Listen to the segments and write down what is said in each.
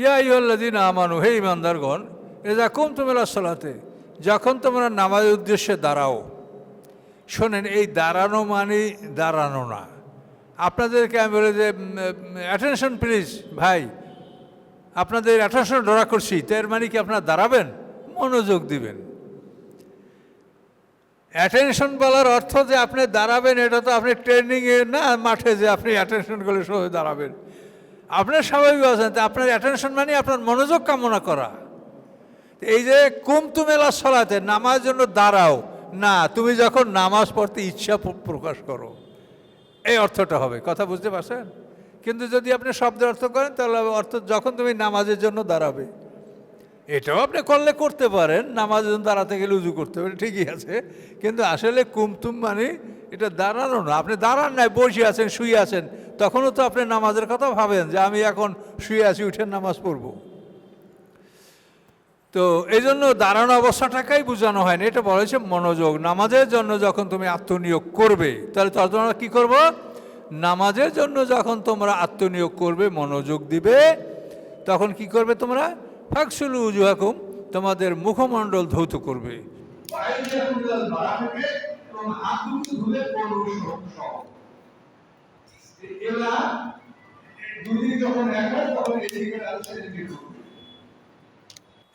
ইয়া ইহল্লাদিন আমানু, হে ইমানদারগণ এজা কুম তোমরা সলাতে, যখন তোমরা নামাজের উদ্দেশ্যে দাঁড়াও, শোনেন, এই দাঁড়ানো মানে দাঁড়ানো না। আপনাদেরকে আমি বলে যে অ্যাটেনশন প্লিজ ভাই, আপনাদের অ্যাটেনশন ডরা করছি তার মানে কি আপনারা দাঁড়াবেন? মনোযোগ দিবেন। অ্যাটেনশন বলার অর্থ যে আপনি দাঁড়াবেন, এটা তো আপনি ট্রেনিংয়ে না, মাঠে যে আপনি অ্যাটেনশন করলে সবাই দাঁড়াবেন। আপনার স্বাভাবিক আছেন, তা আপনার অ্যাটেনশন মানে আপনার মনোযোগ কামনা করা। এই যে কুমতু মেলা সলাতে নামাজ জন্য দাঁড়াও। না, তুমি যখন নামাজ পড়তে ইচ্ছা প্রকাশ করো। এই অর্থটা হবে, কথা বুঝতে পারছেন? কিন্তু যদি আপনি শব্দের অর্থ করেন, তাহলে অর্থ যখন তুমি নামাজের জন্য দাঁড়াবে। এটাও আপনি করলে করতে পারেন, নামাজ দাঁড়াতে গেলে উজু করতে পারেন ঠিকই আছে। কিন্তু আসলে কুমতুম মানে এটা দাঁড়ানো না। আপনি দাঁড়ান নাই, বসে আছেন, শুয়ে আছেন, তখনও তো আপনি নামাজের কথা ভাবেন যে আমি এখন শুয়ে আছি, উঠে নামাজ পড়ব। তো এই জন্য দাঁড়ানো অবস্থাটাকেই বোঝানো হয় না এটা বলা হয়েছে মনোযোগ। নামাজের জন্য যখন তুমি আত্মনিয়োগ করবে, তাহলে তখন তোমরা কী করব? নামাজের জন্য যখন তোমরা আত্মনিয়োগ করবে, মনোযোগ দিবে, তখন কি করবে তোমরা? ফাকসুলু উজুহাকুম তোমাদের মুখমণ্ডল ধৌত করবে।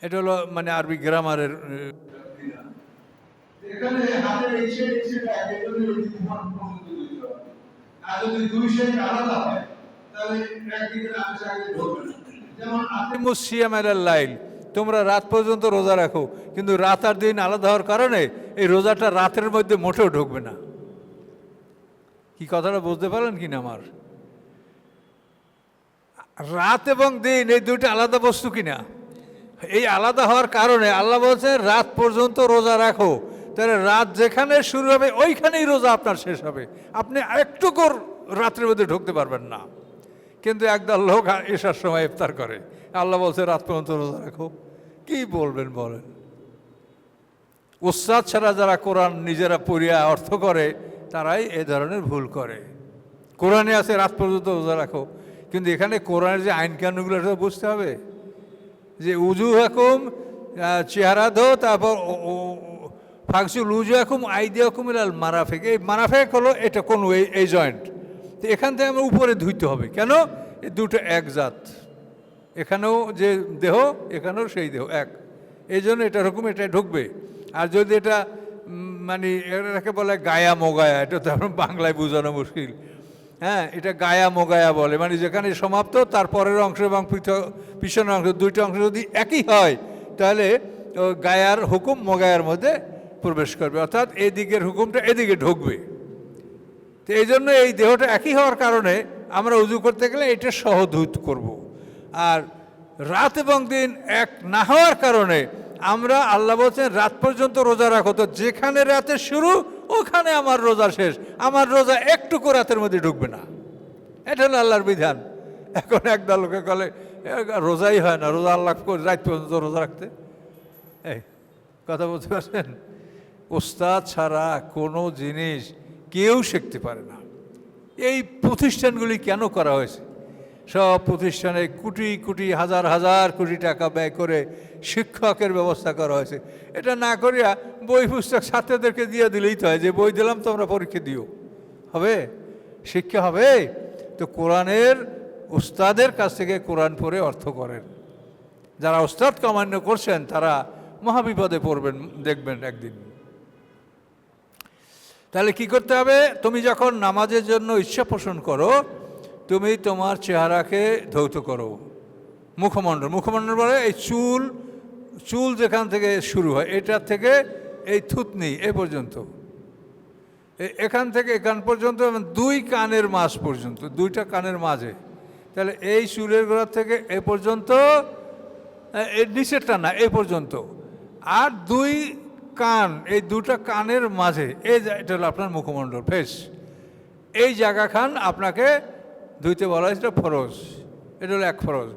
এটা হলো মানে আরবি গ্রামারের আলাদা হয় তাহলে তোমরা রাত পর্যন্ত রোজা রাখো, কিন্তু রাত আর দিন আলাদা হওয়ার কারণে এই রোজাটা রাতের মধ্যে মোটেও ঢুকবে না। কি কথাটা বুঝতে পারলেন কি না আমার? রাত এবং দিন এই দুইটা আলাদা বস্তু কিনা? এই আলাদা হওয়ার কারণে আল্লাহ বলছেন, রাত পর্যন্ত রোজা রাখো, তাহলে রাত যেখানে শুরু হবে, ওইখানেই রোজা আপনার শেষ হবে। আপনি একটু রাত্রের মধ্যে ঢুকতে পারবেন না। কিন্তু একদল লোক এসার সময় ইফতার করে। আল্লাহ বলছে, রাত পর্যন্ত রোজা রাখো। কি বলবেন বলেন? উস্তাদ ছাড়া যারা কোরআন নিজেরা পড়িয়া অর্থ করে, তারাই এ ধরনের ভুল করে। কোরআনে আছে, রাত পর্যন্ত রোজা রাখো। কিন্তু এখানে কোরআনের যে আইন কানুনগুলো, সেটা বুঝতে হবে। যে উজু হাকুম চেহারা ধো, তারপর ও- উজু হাকুম, আইদি হাকুম মারাফেক। এই মারাফেক হলো এটা কোন এই জয়েন্ট। তো এখান থেকে আমরা উপরে ধুইতে হবে। কেন? এ দুটো এক জাত। এখানেও যে দেহ, এখানেও সেই দেহ, এক। এই জন্য এটা রকম এটা ঢুকবে। আর যদি এটা মানে এটাকে বলে গায়া মোগায়া, এটা তো আমার বাংলায় বোঝানো মুশকিল। হ্যাঁ এটা গায়া মোগায়া বলে। মানে যেখানে সমাপ্ত, তার পরের অংশ এবং পৃথক, পিছনের অংশ, দুইটা অংশ যদি একই হয়, তাহলে গায়ার হুকুম মোগায়ার মধ্যে প্রবেশ করবে। অর্থাৎ এদিকের হুকুমটা এদিকে ঢুকবে। তো এই জন্য এই দেহটা একই হওয়ার কারণে আমরা উজু করতে গেলে এটা সহধূত করব। আর রাত এবং দিন এক না হওয়ার কারণে আমরা আল্লাহ বলছেন রাত পর্যন্ত রোজা রাখো। তো যেখানে রাতের শুরু ওখানে আমার রোজা শেষ। আমার রোজা একটুকু রাতের মধ্যে ঢুকবে না। এটা হলো আল্লাহর বিধান। এখন একদল লোকে "এ, রোজাই হয় না। রোজা আল্লাহ রাত পর্যন্ত রোজা রাখতে। এই কথা বলতে পারছেন? ওস্তাদ ছাড়া কোনো জিনিস কেউ শিখতে পারে না। এই প্রতিষ্ঠানগুলি কেন করা হয়েছে? সব প্রতিষ্ঠানে কোটি কোটি, হাজার হাজার কোটি টাকা ব্যয় করে শিক্ষকের ব্যবস্থা করা হয়েছে। এটা না করিয়া বই পুস্তক ছাত্রদেরকে দিয়ে দিলেই তো হয়, যে বই দিলাম তোমরা পরীক্ষা দিও। হবে? শিক্ষা হবে? তো কোরআনের উস্তাদের কাছ থেকে কোরআন পড়ে অর্থ করেন। যারা ওস্তাদকে অমান্য করছেন, তারা মহাবিপদে পড়বেন, দেখবেন একদিন। তাহলে কি করতে হবে? তুমি যখন নামাজের জন্য ইচ্ছা পোষণ করো, তুমি তোমার চেহারাকে ধৌত করো। মুখমণ্ডল মুখমণ্ডল বলে এই চুল চুল যেখান থেকে শুরু হয় এটার থেকে এই থুতনি এ পর্যন্ত। এখান থেকে এখান পর্যন্ত দুই কানের মাঝ পর্যন্ত, দুইটা কানের মাঝে। তাহলে এই চুলের গোড়া থেকে এ পর্যন্ত এর নিচেরটা না, এ পর্যন্ত। আর দুই কান, এই দুটো কানের মাঝে, এই এটা হলো আপনার মুখমণ্ডল ফেস এই জায়গা খান আপনাকে ধুইতে বলা হয়েছে এটা ফরজ। এটা হলো এক ফরজ।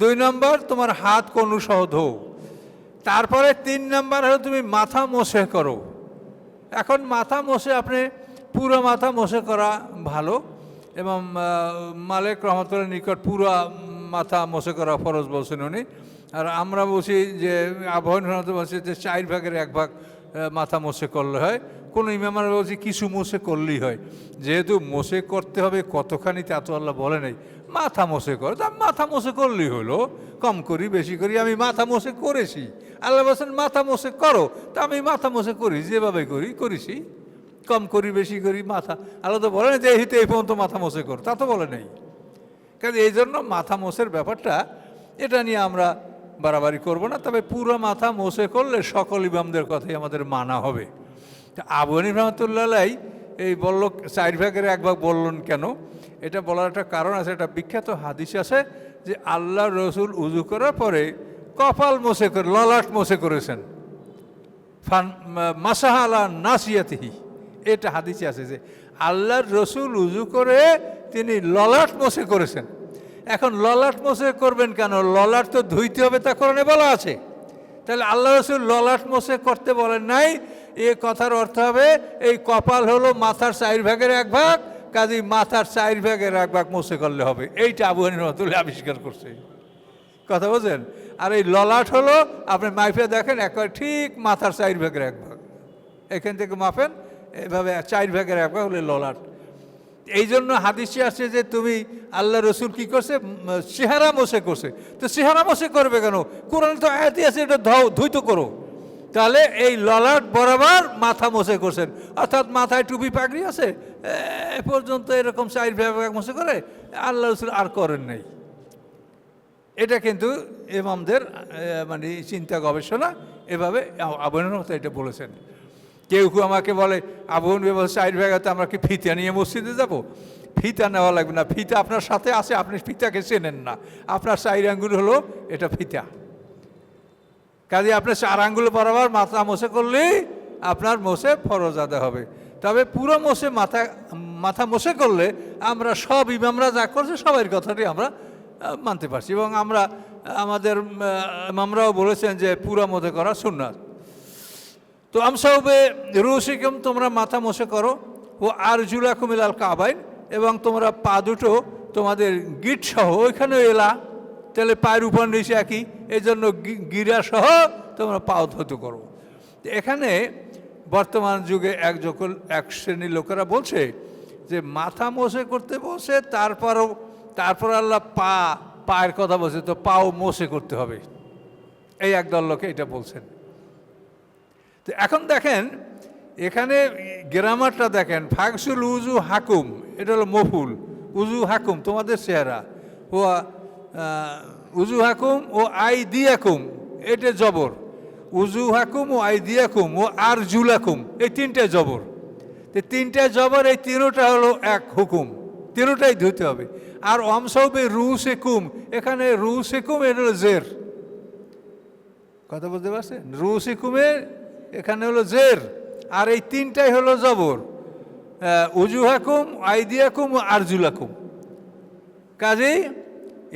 দুই নম্বর, তোমার হাত কনু সহ ধো তারপরে তিন নম্বর হলো, তুমি মাথা মোছে করো। এখন মাথা মোছে, আপনি পুরো মাথা মোছে করা ভালো এবং মালিক রহমতুল্লাহ নিকট পুরো মাথা মশে করা ফরজ বলছেন উনি। আর আমরা বলছি যে, আবহাওয়া বলছি যে চার ভাগের এক ভাগ মাথা মোছে করলে হয়। কোনো ইমামারা বলছি কিছু মোছে করলেই হয়। যেহেতু মোছে করতে হবে কতখানি তা আল্লাহ বলে নাই। মাথা মোছে কর। তা মাথা মোছে করলেই হলো। কম করি, বেশি করি, আমি মাথা মোছে করেছি। আল্লাহ বলছেন, মাথা মোছে করো। তা আমি মাথা মোছে করি, যেভাবে করি, করেছি। কম করি, বেশি করি, মাথা, আল্লাহ তো বলে না যে, এই এই পর্যন্ত মাথা মোছে কর। তা তো বলে নেই। কাজে এই জন্য মাথা মোছের ব্যাপারটা, এটা নিয়ে আমরা বাড়াবাড়ি করব না, তবে পুরো মাথা মোছে করলে সকল ইমামদের কথাই আমাদের মানা হবে। তা আবনী রহমতুল্লাহ এই বলল, চার ভাগের এক ভাগ বললেন কেন? এটা বলার একটা কারণ আছে, একটা বিখ্যাত হাদিস আছে যে আল্লাহ রসুল উজু করার পরে কপাল মোছে করে, ললাট মোছে করেছেন। ফান মাসাহালা নাসিয়াতিহি। এটা হাদিসে আছে যে আল্লাহর রসুল উজু করে তিনি ললাট মোছে করেছেন। এখন ললাট মোছে করবেন কেন? ললাট তো ধুইতে হবে, তা কোরআনে বলা আছে। তাহলে আল্লাহ রসুল ললাট মোছে করতে বলেন নাই, এ কথার অর্থ হবে, এই কপাল হলো মাথার চার ভাগের এক ভাগ কাজী মাথার চার ভাগের এক ভাগ মোছে করলে হবে। এইটা আবু হানিফা রহমাতুল্লাহ আবিষ্কার করছে। কথা বলছেন আর এই ললাট হলো, আপনি মাইফে দেখেন, একবার ঠিক মাথার চার ভাগের এক ভাগ। এখান থেকে মাপেন, এভাবে চার ভাগের এক ভাগ হলে ললাট। এই জন্য হাদিসে আসছে যে তুমি আল্লাহ রসুল কি করছে? চেহারা মোছে করছে। তো চেহারা মোছে করবে কেন? কোরআন তো আয়াতি আছে এটা ধও ধুইতো করো। তাহলে এই ললাট বরাবর মাথা মোছে করছেন। অর্থাৎ মাথায় টুপি পাগড়ি আছে? এ পর্যন্ত এরকম চার ভাগ মোছে করে আল্লাহ রসুল আর করেন নাই। এটা কিন্তু ইমামদের আহ, মানে চিন্তা গবেষণা। এভাবে আবহাওয়ার এটা বলেছেন। কেউ কেউ আমাকে বলে আবহাওয়ান ব্যবস্থা চার ভাগাতে আমরা কি ফিতা নিয়ে মসজিদে যাব? ফিতা নেওয়া লাগবে না। ফিতা আপনার সাথে আছে আপনি ফিতাকে চেনেন না। আপনার চার আঙ্গুল হলো এটা ফিতা। কাজে আপনার চার আঙ্গুল বরাবর মাথা মোছে করলেই আপনার মোছে ফরজ আদা হবে। তবে পুরো মোছে মাথা মাথা মোছে করলে আমরা সব ইমামরা যা করছে সবার কথাটি আমরা মানতে পারছি। এবং আমরা আমাদের আহ, ইমামরাও বলেছেন যে পুরো মধ্যে করা সুন্নাত। তো আমসাউবে রুসিকম তোমরা মাথা মোছে করো। ও আর জুলা কুমিলাল কাবাইন, এবং তোমরা পা দুটো তোমাদের গিট সহ, ওইখানেও এলা। তাহলে পায়ের উপর নিচে একই এই জন্য গিরা সহ তোমরা পা ধৌত করো। এখানে বর্তমান যুগে এক যখন, এক শ্রেণির লোকেরা বলছে যে, মাথা মোছে করতে বসে, তারপরও, তারপর আল্লাহ পা, পায়ের কথা বলছে, তো পাও মোছে করতে হবে। এই একদল লোকে এটা বলছেন। তো এখন দেখেন, এখানে গ্রামারটা দেখেন ফাকসুল উজু হাকুম, এটা হলো মফুল উজু হাকুম, তোমাদের চেহারা। ও উজু হাকুম ও আই দিয়াকুম, এটা জবর। উজু হাকুম ও আই দিয়াকুম ও আর জুলাকুম, এই তিনটে জবর। তো তিনটে জবর, এই তিনোটা হলো এক হুকুম, তিনোটাই ধুতে হবে। আর অমসবে রু সেকুম এখানে রু সেকুম এটা হলো জের। কথা বলতে পারছেন? রুসিকুমের এখানে হলো জের, আর এই তিনটাই হলো জবর। উজুহাকুম, আইদিয়াকুম আরজুলাকুম। কাজেই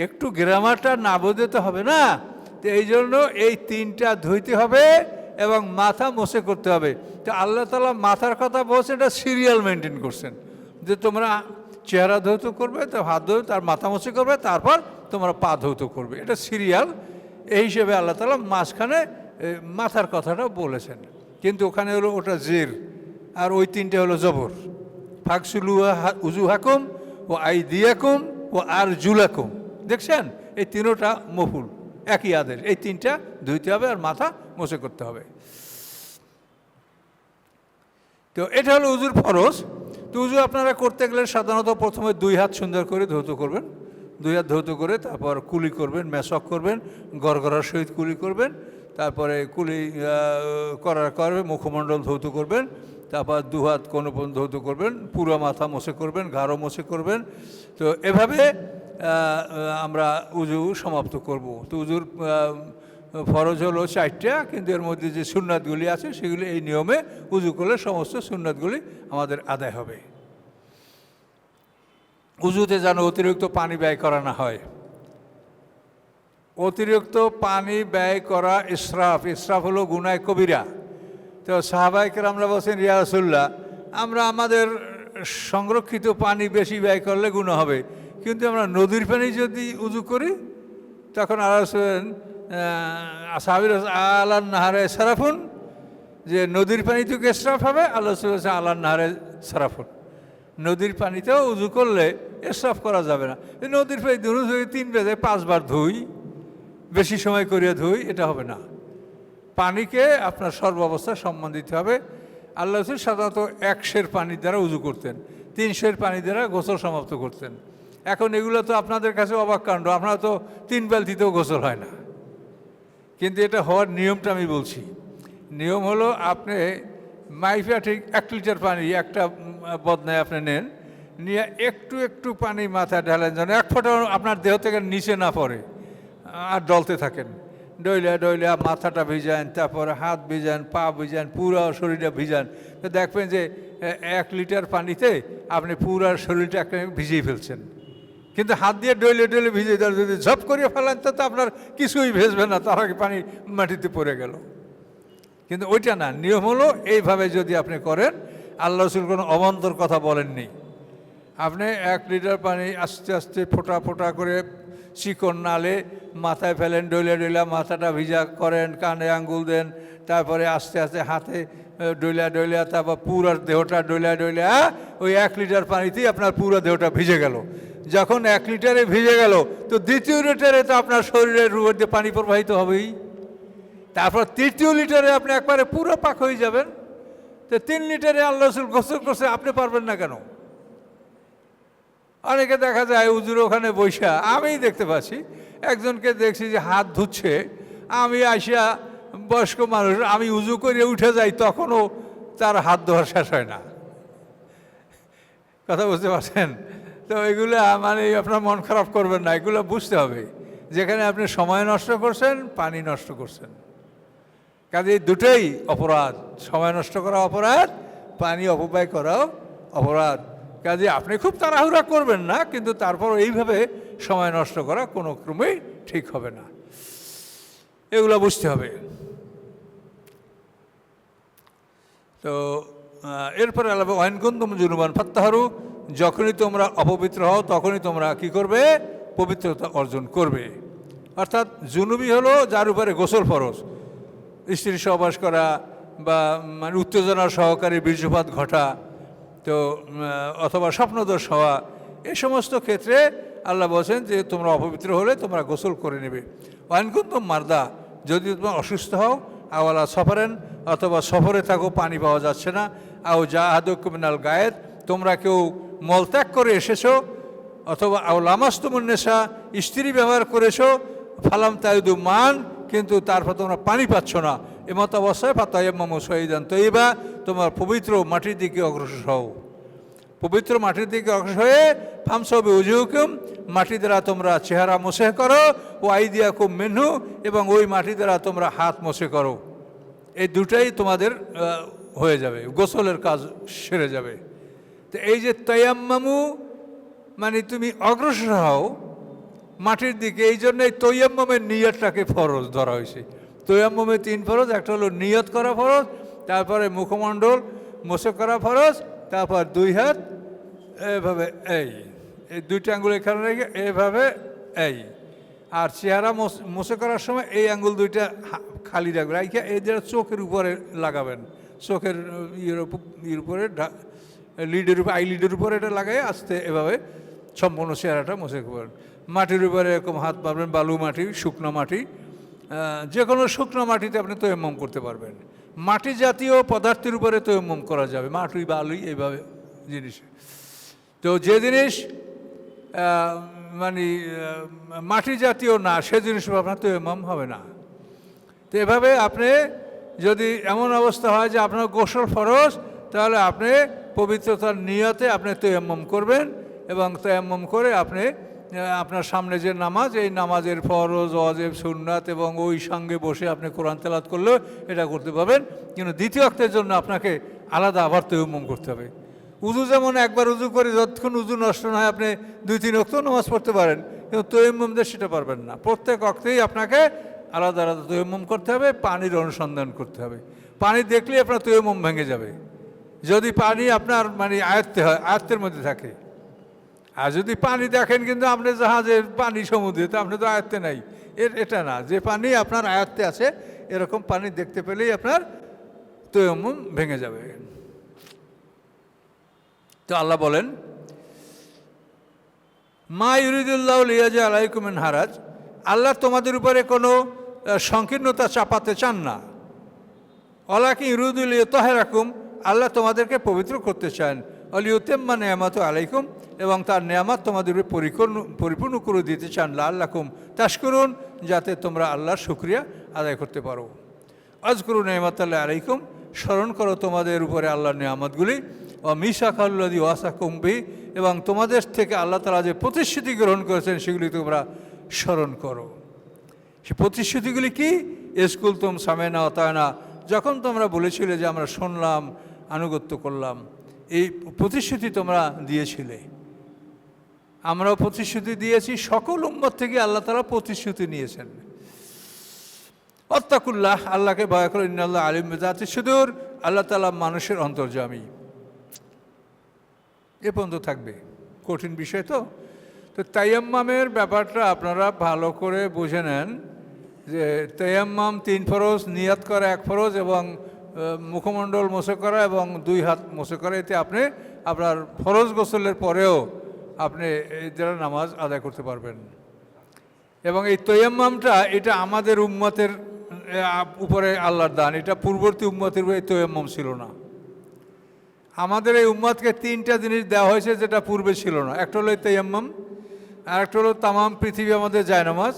একটু গ্রামারটা না বোঝাতে হবে না? তো এই জন্য এই তিনটা ধুইতে হবে এবং মাথা মোছে করতে হবে। তো আল্লাহ তালা মাথার কথা বলছে এটা সিরিয়াল মেনটেন করছেন। যে তোমরা চেহারা ধৌত করবে, তো হাত ধৌত, আর মাথা মোছে করবে, তারপর তোমরা পা ধৌত করবে। এটা সিরিয়াল, এই হিসেবে আল্লাহ তালা মাঝখানে মাথার কথাটা বলেছেন। কিন্তু ওখানে হলো ওটা জের, আর ওই তিনটে হলো জবর। ফাকসুলু উজু হাকুম ও আই দিয়াকুম ও আর জুলাকুম দেখছেন? এই তিনোটা মফুল, একই আদেশ। এই তিনটা ধুইতে হবে আর মাথা মোছে করতে হবে। তো এটা হলো উজুর ফরজ। তো উজু আপনারা করতে গেলে সাধারণত প্রথমে দুই হাত সুন্দর করে ধৌত করবেন। দুই হাত ধৌত করে তারপর কুলি করবেন মেশক করবেন, গড়গড়ার সহিত কুলি করবেন। তারপরে কুলি করার করবে মুখমণ্ডল ধৌত করবেন, তারপর দু হাত কোনো ধৌত করবেন, পুরো মাথা মোছে করবেন, ঘাড়ও মোছে করবেন। তো এভাবে আমরা উজু সমাপ্ত করব। তো উজুর ফরজ হলো চারটা, কিন্তু এর মধ্যে যে সুন্নাতগুলি আছে, সেগুলি এই নিয়মে উজু করলে সমস্ত সুন্নাতগুলি আমাদের আদায় হবে। উজুতে যেন অতিরিক্ত পানি ব্যয় করা না হয়। অতিরিক্ত পানি ব্যয় করা ইসরাফ ইসরাফ হলো গুনায় কবিরা। তো সাহাবাইকের আমরা বলছেন রিয়াসুল্লাহ আমরা আমাদের সংরক্ষিত পানি বেশি ব্যয় করলে গুণ হবে। কিন্তু আমরা নদীর পানি যদি উজু করি, তখন আল্লাহ সাহাবির আল্লাহ নাহারে সারাফুন, যে নদীর পানিতেও এসরাফ হবে, আল্লাহ আল্লাহ নাহারে সারাফুন। নদীর পানিতেও উজু করলে এসরাফ করা যাবে না। নদীর পানি ধুয়ে তিন বেজে পাঁচবার ধুই বেশি সময় করিয়া ধুই, এটা হবে না। পানিকে আপনার সর্বাবস্থায় সম্মান দিতে হবে। আল্লাহ রসুল সাধারণত একশের পানি দ্বারা উজু করতেন তিনশের পানি দ্বারা গোসল সমাপ্ত করতেন। এখন এগুলো তো আপনাদের কাছে অবাক কাণ্ড, আপনারা তো তিন বালতিতেও গোসল হয় না। কিন্তু এটা হওয়ার নিয়মটা আমি বলছি। নিয়ম হলো আপনি মাইফা ঠিক এক লিটার পানি, একটা বদনায় আপনি নেন, নিয়ে একটু একটু পানি মাথায় ঢালেন যেন এক ফোঁটা আপনার দেহ থেকে নিচে না পড়ে। আর ডলতে থাকেন। ডইলা ডইলা মাথাটা ভিজান, তারপরে হাত ভিজান, পা ভিজান, পুরো শরীরটা ভিজান। তো দেখবেন যে এক লিটার পানিতে আপনি পুরো শরীরটা একটা ভিজিয়ে ফেলছেন। কিন্তু হাত দিয়ে ডইলে ডইলে ভিজে দেওয়ার যদি ঝপ করে ফেলেন, তো আপনার কিছুই ভেজবে না, তার আগে পানি মাটিতে পড়ে গেল। কিন্তু ওইটা না, নিয়ম হলো এইভাবে যদি আপনি করেন, আল্লাহ রসুল কোনো অবান্তর কথা বলেননি। আপনি এক লিটার পানি আস্তে আস্তে ফোটা ফোটা করে চিকন নালে মাথায় ফেলেন, ডইলে ডইলা মাথাটা ভিজা করেন, কানে আঙ্গুল দেন, তারপরে আস্তে আস্তে হাতে ডইলা ডইলা, তারপর পুরো দেহটা ডইলা ডইলা ওই এক লিটার পানিতেই আপনার পুরো দেহটা ভিজে গেল। যখন এক লিটারে ভিজে গেল, তো দ্বিতীয় লিটারে তো আপনার শরীরের উপর দিয়ে পানি প্রবাহিত হবেই। তারপর তৃতীয় লিটারে আপনি একবারে পুরো পাক হয়ে যাবেন। তো তিন লিটারে আল্লাহ গোসল করছে, আপনি পারবেন না কেন? অনেকে দেখা যায় উজুর ওখানে বৈশা আমিই দেখতে পাচ্ছি। একজনকে দেখছি যে হাত ধুচ্ছে, আমি আসিয়া বয়স্ক মানুষ, আমি উজু করে উঠে যাই, তখনও তার হাত ধোয়ার শেষ হয় না। কথা বুঝতে পারছেন? তো এগুলো মানে আপনার মন খারাপ করবেন না, এগুলো বুঝতে হবে। যেখানে আপনি সময় নষ্ট করছেন, পানি নষ্ট করছেন। কাজে দুটোই অপরাধ, সময় নষ্ট করা অপরাধ, পানি অপব্যয় করাও অপরাধ। কাজে আপনি খুব তাড়াহুড়া করবেন না, কিন্তু তারপর এইভাবে সময় নষ্ট করা কোনো ক্রমেই ঠিক হবে না। এগুলো বুঝতে হবে। তো এরপরে আল্লাহ ওয়াইনকুন্দম জুনুবান ফাত্তাহারু যখনই তোমরা অপবিত্র হও, তখনই তোমরা কি করবে? পবিত্রতা অর্জন করবে। অর্থাৎ জুনুবি হলো যার উপরে গোসল ফরজ। স্ত্রী সহবাস করা বা মানে উত্তেজনা সহকারী বীর্যপাত ঘটা তো অথবা স্বপ্নদোষ হওয়া এই সমস্ত ক্ষেত্রে আল্লাহ বলছেন যে তোমরা অপবিত্র হলে তোমরা গোসল করে নেবে। ওয়ানকুন্ত মার্দা, যদি তোমরা অসুস্থ হও, আওয়ালা সফরেন, অথবা সফরে থাকো, পানি পাওয়া যাচ্ছে না, আও যা আদকুমিনাল গায়ের তোমরা কেউ মলত্যাগ করে এসেছ, অথবা আও লামাস্তমন্নেশা স্ত্রী ব্যবহার করেছ, ফালাম তাইদু মান, কিন্তু তারপর তোমরা পানি পাচ্ছ না। এমত অবস্থায় ফাতাইয়াম্মামু শহীদান তৈবা তোমার পবিত্র মাটির দিকে অগ্রসর হও। পবিত্র মাটির দিকে অগ্রসর হয়ে ফামসবে উজুহুকুম মাটি দ্বারা তোমরা চেহারা মোসে করো, ও আইদিয়া খুব মেনু এবং ওই মাটি দ্বারা তোমরা হাত মোসে করো। এই দুটাই তোমাদের হয়ে যাবে, গোসলের কাজ সেরে যাবে। তো এই যে তয়াম্মামু মানে তুমি অগ্রসর হও মাটির দিকে, এই জন্য এই তৈয়াম্মমের নিয়তটাকে ফরজ ধরা হয়েছে। তৈয়াম্মমে তিন ফরজ, একটা হলো নিয়ত করা ফরজ, তারপরে মুখমণ্ডল মোসে করা ফরজ, তারপর দুই হাত, এভাবে এই এই দুইটা আঙ্গুল এখানে রেখে এভাবে এই। আর চেহারা মোসে করার সময় এই আঙ্গুল দুইটা খালি রাখবেন, রাইখে এই যেটা চোখের উপরে লাগাবেন, চোখের ইয়ের ইয়ের উপরে লিডের উপরে, আই লিডের উপরে এটা লাগাই, আস্তে এভাবে সম্পূর্ণ চেহারাটা মুছে করবেন। মাটির উপরে এরকম হাত পাবেন বালু মাটি, শুকনো মাটি যে কোনো শুকনো মাটিতে আপনি তৈমম করতে পারবেন। মাটি জাতীয় পদার্থের উপরে তৈমম করা যাবে, মাটি বালুই এইভাবে জিনিস। তো যে জিনিস মানে মাটি জাতীয় না, সে জিনিস আপনার তৈমম হবে না। তো এভাবে আপনি যদি এমন অবস্থা হয় যে আপনার গোসল ফরজ, তাহলে আপনি পবিত্রতার নিয়তে আপনি তৈয়াম্মম করবেন এবং তৈয়াম্মম করে আপনি আপনার সামনে যে নামাজ, এই নামাজের ফরজ অজেব সুন্নাত এবং ওই সঙ্গে বসে আপনি কোরআন তেলাত করলেও এটা করতে পারবেন। কিন্তু দ্বিতীয় অক্তের জন্য আপনাকে আলাদা আবার তৈয়াম্মম করতে হবে। উজু যেমন একবার উজু করে যতক্ষণ উজু নষ্ট না হয়, আপনি দুই, তিন অক্ত নামাজ পড়তে পারেন। কিন্তু তৈয়াম্মমদের সেটা পারবেন না। প্রত্যেক অক্তেই আপনাকে আলাদা আলাদা তৈমম করতে হবে, পানির অনুসন্ধান করতে হবে। পানি দেখলেই আপনার তৈমম ভেঙে যাবে। যদি পানি আপনার মানে আয়ত্তে হয়, আয়ত্তের মধ্যে থাকে। আর যদি পানি দেখেন কিন্তু আপনি জাহাজের পানি সমুদ্রে, তো আপনি তো আয়ত্তে নাই। এর এটা না, যে পানি আপনার আয়ত্তে আছে, এরকম পানি দেখতে পেলেই আপনার তৈমুম ভেঙে যাবে। তো আল্লাহ বলেন, মা ইউরিদুল্লাহ লিয়াজা আলাইকুমেন হারাজ আল্লাহ তোমাদের উপরে কোনো সংকীর্ণতা চাপাতে চান না। অলাকি ইরুদুল তহেরাকুম আল্লাহ তোমাদেরকে পবিত্র করতে চান। অলিউতেম্মা নেয়ামাত আলাইকুম এবং তার নেয়ামাত তোমাদের পরিপূর্ণ পরিপূর্ণ করে দিতে চান আল্লাহকুম তাস করুন যাতে তোমরা আল্লাহর শুক্রিয়া আদায় করতে পারো। আজ করুন নেয়ামাত আল্লাহ আলাইকুম, স্মরণ করো তোমাদের উপরে আল্লাহর নেয়ামতগুলি ও মিশা খাল্লাদি ওয়াসা কুম্বি এবং তোমাদের থেকে আল্লাহ তালা যে প্রতিশ্রুতি গ্রহণ করেছেন সেগুলি তোমরা স্মরণ করো। সে প্রতিশ্রুতিগুলি কি? স্কুল তোম সামেনা অতায়না যখন তোমরা বলেছিলে যে আমরা শুনলাম, আনুগত্য করলাম এই প্রতিশ্রুতি তোমরা দিয়েছিলে। আমরাও প্রতিশ্রুতি দিয়েছি, সকল উম্মত থেকে আল্লাহ তালা প্রতিশ্রুতি নিয়েছেন। অত্তাকুল্লাহ আল্লাহকে ভয় করে, ইন্নাল্লাহ আলিম জাতি সুদূর, আল্লাহ তালা মানুষের অন্তর্জামী এ পর্যন্ত থাকবে। কঠিন বিষয় তো। তো তাইয়াম্মামের ব্যাপারটা আপনারা ভালো করে বুঝে নেন যে তাইয়াম্মাম তিন ফরজ, নিয়াত করা এক ফরজ এবং মুখমণ্ডল মোছে করা এবং দুই হাত মোছে করা, এতে আপনি আপনার ফরজ গোসলের পরেও আপনি দ্বারা নামাজ আদায় করতে পারবেন। এবং এই তৈয়াম্মামটা, এটা আমাদের উম্মতের উপরে আল্লাহর দান। এটা পূর্ববর্তী উম্মতের উপরে তৈয়াম্মাম ছিল না। আমাদের এই উম্মতকে তিনটা জিনিস দেওয়া হয়েছে যেটা পূর্বে ছিল না। একটা হলো তৈয়াম্মাম, আর একটা হলো তামাম পৃথিবী আমাদের যায় নামাজ।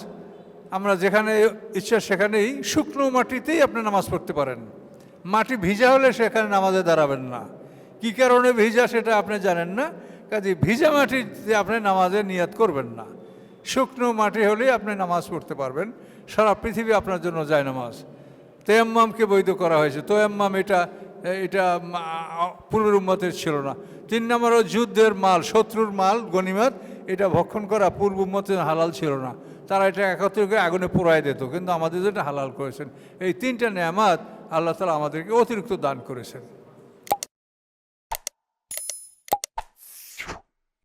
আমরা যেখানে ইচ্ছা সেখানেই শুকনো মাটিতেই আপনি নামাজ পড়তে পারেন। মাটি ভিজা হলে সেখানে নামাজে দাঁড়াবেন না। কি কারণে ভিজা সেটা আপনি জানেন না? কাজে ভিজা মাটিতে আপনি নামাজে নিয়াত করবেন না। শুকনো মাটি হলেই আপনি নামাজ পড়তে পারবেন। সারা পৃথিবী আপনার জন্য যায় নামাজ তেয়াম্মামকে বৈধ করা হয়েছে। তোয়াম্মাম এটা এটা পূর্বের উম্মতের ছিল না। তিন নম্বর যুদ্ধের মাল, শত্রুর মাল, গনিমত, এটা ভক্ষণ করা পূর্ব উম্মতের হালাল ছিল না। তারা এটা একত্র করে আগুনে পোড়ায় দিত, কিন্তু আমাদের যেটা হালাল করেছেন। এই তিনটা নেয়ামাত আল্লাহ তালা আমাদেরকে অতিরিক্ত দান করেছেন।